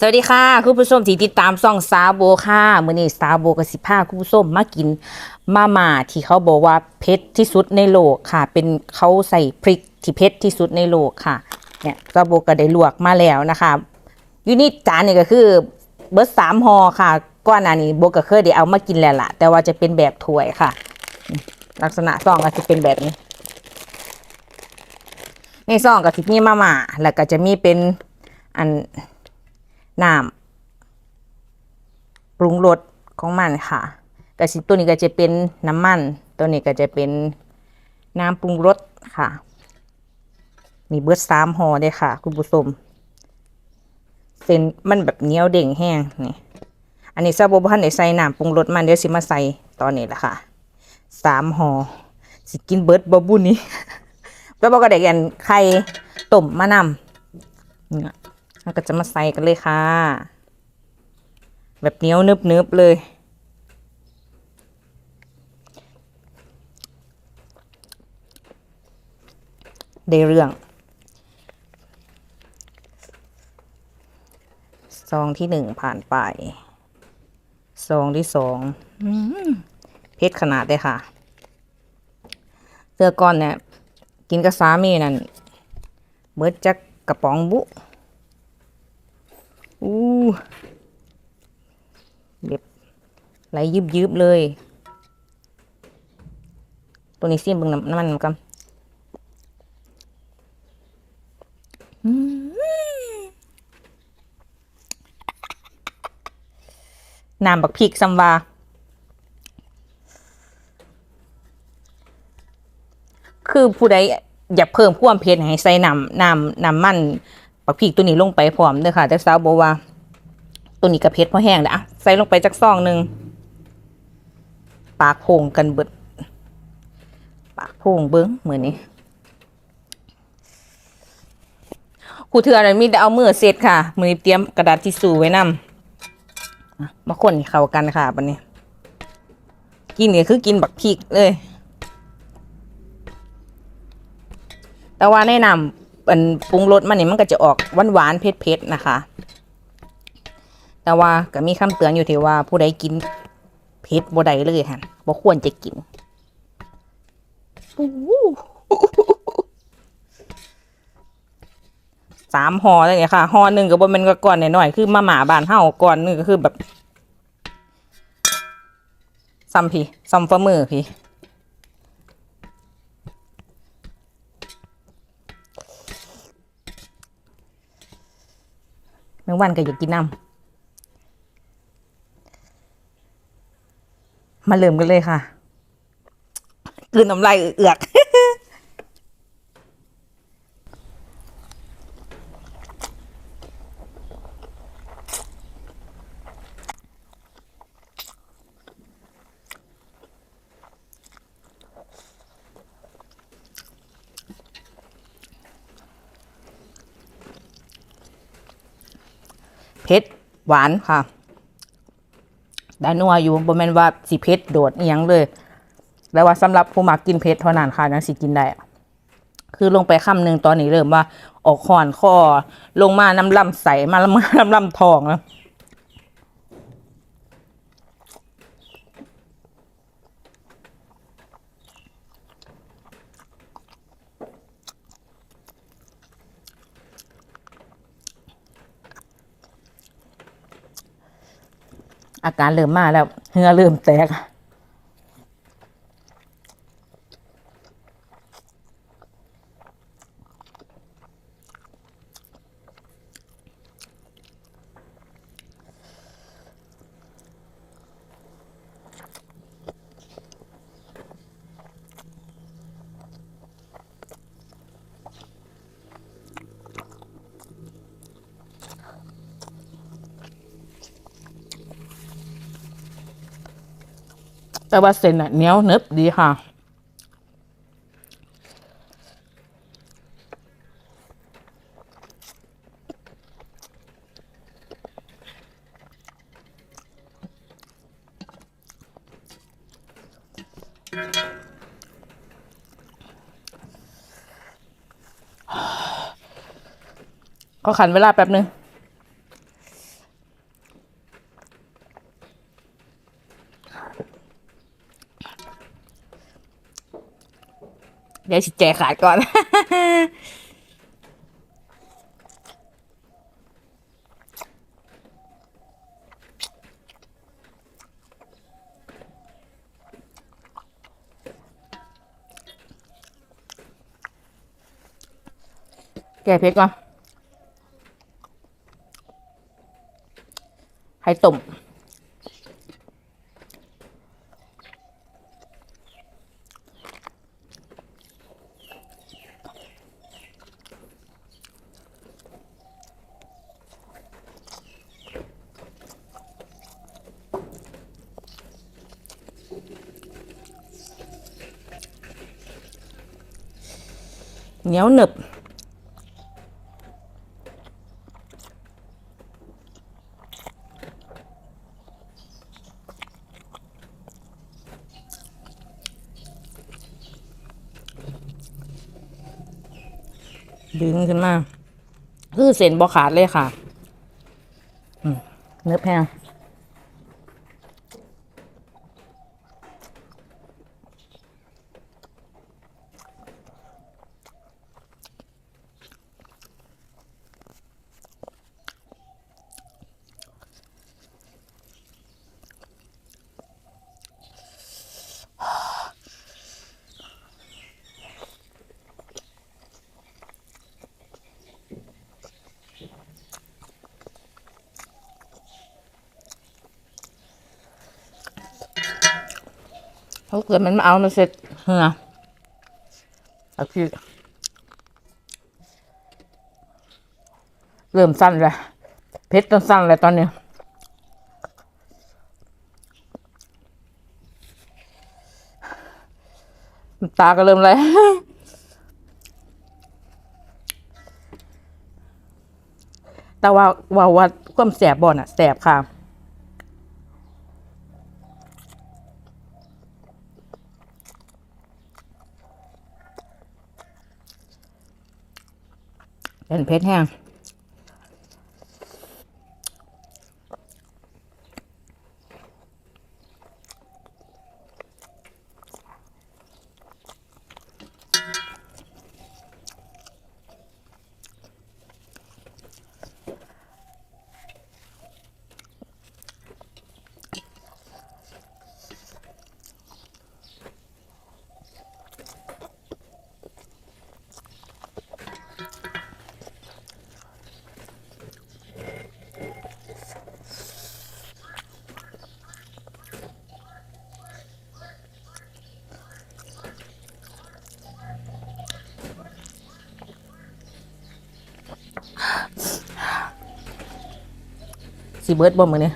สวัสดีค่ะคุณผู้ชมที่ติดตามซ่องซาโบค่ะมื้อนี้ซาโบกับสิพาคุณผู้ชมมากินมาม่าที่เขาบอกว่าเผ็ดที่สุดในโลกค่ะ เป็นเขาใส่พริกที่เผ็ดที่สุดในโลกค่ะเนี่ยซาโบก็ได้ลวกมาแล้วนะคะยูนี่จานนี่ก็คือเบิร์สามห่อค่ะก้อนหน้านี้โบก็เคยได้เอามากินแล้วล่ะ แต่ว่าจะเป็นแบบถ้วยค่ะ ลักษณะซองก็จะเป็นแบบนี้ในซองก็จะมีมาม่าแล้วก็จะมีเป็นอัน น้ำปรุงรสของมันค่ะกระสิตัวนี้ก็จะเป็นน้ำมัน ตัวนี้ก็จะเป็นน้ำปรุงรสค่ะ มีเบิร์ดสามห่อเลยค่ะ คุณผู้ชมเส้นมันแบบเนี้ยวเด้งแห้งนี่อันนี้ซาโบพันในใส่น้ำปรุงรสมันเดี๋ยวสิมาใส่ตอนนี้แหละค่ะสามห่อสิกินเบิร์ดบบุนี้แล้วบอกก็ได้กันไข่ต้มมะนำ เราก็จะมาใส่กันเลยค่ะ แบบเหนียวนึบๆเลยได้เรื่อง ซองที่หนึ่งผ่านไป ซองที่สองเพชรขนาดเลยค่ะเสื้อก้อนเนี่ย กินกับสามีนั่นเบิดจักกระป๋องบุ อู้เด็บไหลยืบยืบๆเลย ตัวนี้เสียมเบึงน้ำน้ำมันกันอืมน้ำบักพริกซัมวาคือผู้ใดอยากเพิ่มความเผ็ดให้ใส่น้ำน้ำน้ำมัน ปักพริกตัวนี้ลงไปพร้อมเด้อค่ะ แต่สาวบอกว่า ตัวนี้กระเผ็ดพอแห้งแล้วอะใส่ลงไปจักซองหนึ่งปากโพงกันเบิด ปากโพงเบิ้งเหมือนนี้ครูเถื่อนมีแต่เอามือเสร็จค่ะ มือเตรียมกระดาษทิชชู่ไว้นำอะมาคนเข้ากันค่ะบันนี้ กินเนี่ยคือกินบักพริกเลย แต่ว่าในน้ำ เป็นปรุงรสมันนี่มันก็จะออกหวานหวานๆเผ็ดๆนะคะ แต่ว่าก็มีคำเตือนอยู่ที่ว่าผู้ใดกินเผ็ดบ่ได้เลยฮะบ่ควรจะกินอู้หูสามห่อเลยเนี่ยค่ะห่อหนึ่งก็บ่แม่นก็ก่อนหน่อยๆคือมาหมาบานเฮาก่อนหนึงก็คือแบบซัมพี่ซัมฝ่ามือพี่ แมงวันก็อยากกินน้ำมาเริ่มกันเลยค่ะกลืนน้ำลายเอือก เผ็ด หวานค่ะได้นัวอยู่บ่แม่นว่าสิเผ็ดโดดเอียงเลย แล้วว่าสำหรับผู้มักกินเผ็ดเท่านั้นค่ะนังสิกินได้คือลงไปคำหนึ่งตอนนี้เริ่มว่าออกขอนคอลงมาน้ำลำใสมาล้วมาน้ำลำทองแล้ว อาการเริ่มมาแล้ว เหงื่อเริ่มแตก แต่ว่าเส้นอะเหนียวเนึบดีค่ะ ก็ขันเวลาแป๊บนึง เดี๋ยวสิแจขาดก่อน แกเพชรก่อนไข่ต้ม เหนียวหนึบ ดึงขึ้นมา คือเส้นบอขาดเลยค่ะเนื้อแพง เขาเกิดมันมาเอามาเสร็จเหือเอาพี่เริ่มสั้นเลยเพชรต้องสั้นเลยตอนนี้น้ำตาก็เริ่มไหลแต่ว่าว่าว่าความแสบบ่อนอะแสบค่ะ เป็นเพชรแห้ง สีเบิร์ดบ่มือนี่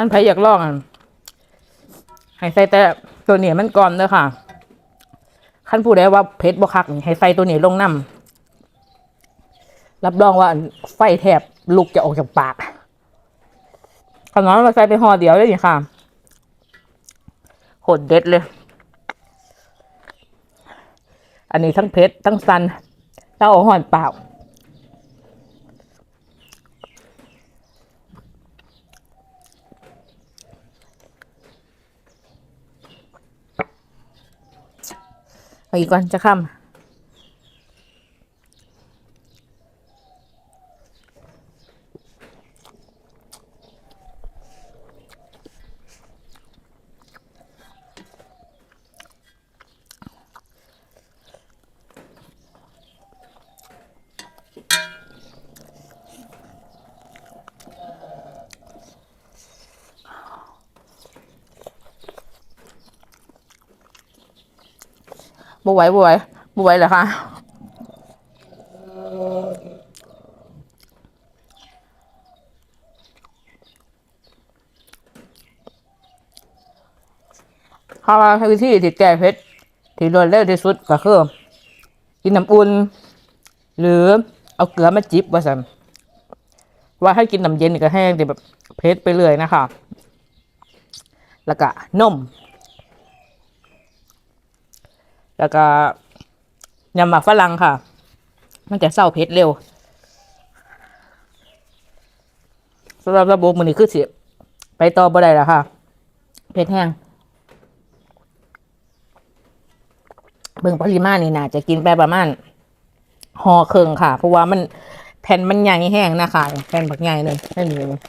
ท่านไผอยากลองอะให้ใส่แต่ตัวเหนียมันก่อนเด้อค่ะขั้นผู้ใดว่าเพชรบ่คักให้ใส่ตัวเหนียลงน้ำรับรองว่าไฟแทบลุกจะออกจากปากขน้อยมาใส่ไปห่อเดียวเลยนี่ค่ะโคตรเด็ดเลย อันนี้ทั้งเพชรทั้งซันแล้วเอาห่อนเปล่า เอาอีกก่อนจะค่ำ บวไหบวไหวบวไหเหรอคะข้าวะวิธีที่แก้เพชรที่รวดเร็วที่สุดก็คือกินน้ำอุ่น หรือเอาเกลือมาจิบว่าสันว่าให้กินน้ำเย็นก็แห้งแต่แบบเพชรไปเลยนะคะ แล้วก็นม แล้วก็ยำหมักฝรั่งค่ะ มันจะเศร้าเผ็ดเร็วสำหรับระบบมือนี้คือสิไปต่อบ่ได้แล้วค่ะ เผ็ดแห้งเบิ่งปริมาณนี่นะจะกินไปประมาณห่อเครื่องค่ะ เพราะว่ามันแผ่นมันใหญ่แห้งนะคะแผ่นบักใหญ่เลยแค่นี้เลย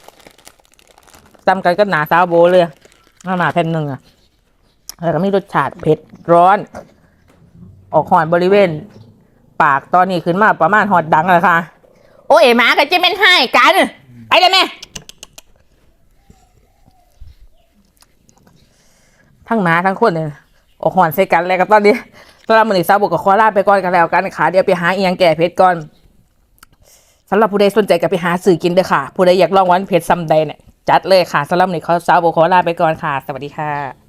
จำกันก็หนาซาวโบเลยหนาแผ่นหนึ่งอะแล้วก็มีรสชาติเผ็ดร้อน ออกหอนบริเวณ ปากตอนนี้ขึ้นมาประมาณหอดดังเลยค่ะ โอ้ยหมากับเจเมนให้กันไปเลยแม่ทั้งหมาทั้งคนเลยออกหอนใส่กันเลยกับตอนนี้สำหรับมือนี้สาวบกกับคอลาไปก่อนกันแล้วกันค่ะเดี๋ยวไปหาเอียงแก่เพชรก่อนสำหรับผู้ใดสนใจก็ไปหาสื่อกินเด้อค่ะ ผู้ใดอยากลองวันเพชรซัมใดเนี่ยจัดเลยค่ะสำหรับมือนี้เขาสาวบกขอลาไปก่อนค่ะ สวัสดีค่ะ